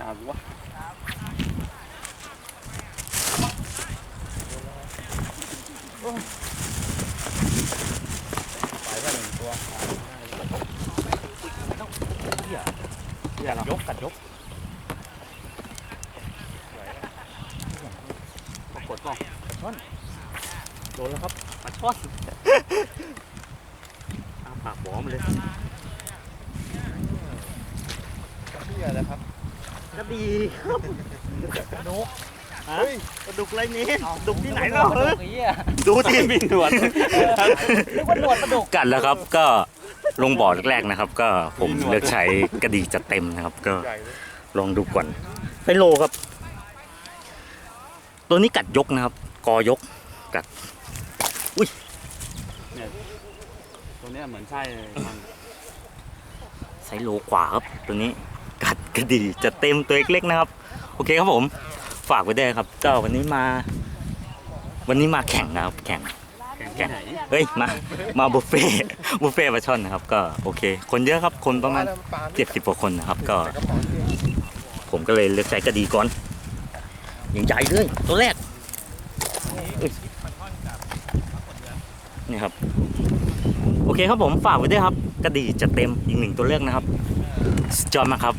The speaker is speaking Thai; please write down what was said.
ยาวะไปแค่หนึ่งตัวเยี่ยยกกัดยกปรากฏก็ช่อนโดนแล้วครับมาช่อนปากหอมเลยเหี้ยแล้วครับ กระดีครับนกฮะปลาดุกไรนี้เอาดุกที่ไหนเล่าปลเฮ้ดุกไอ้เหี้ยดูที่มีหนวดนึกว่าหนวดปลาดุกกัดแล้วครับ ก็ลงบ่อแรกๆนะครับ ก็ผมเลือกใช้กระดีจะเต็มนะครับ ก็ใหญ่เลยลองดูก่อนไฟโลครับ ตัวนี้กัดยกนะครับ กอยกตัวเนี้ยเหมือนไส้มันไซส์โลกว่าครับตัวนี้ กัดกระดีจะเต็มตัวเล็กๆนะครับ โอเคครับผมฝากไว้ด้วยครับก็วันนี้มา วันนี้มาแข่งนะครับ แข่งแข่งเฮ้ยมามาบุฟเฟ่บุฟเฟ่ปลาช่อนนะครับ ก็โอเค คนเยอะครับคนประมาณเจ็ดสิบกว่าคนนะครับ ก็ ผมก็เลยเลือกใช้กระดีก่อนอย่างใหญ่เลยตัวแรกนี่ครับ โอเคครับผมฝากไว้ด้วยครับ กระดีจะเต็มอีกหนึ่งตัวเลือกนะครับ สุดยอดมากครับ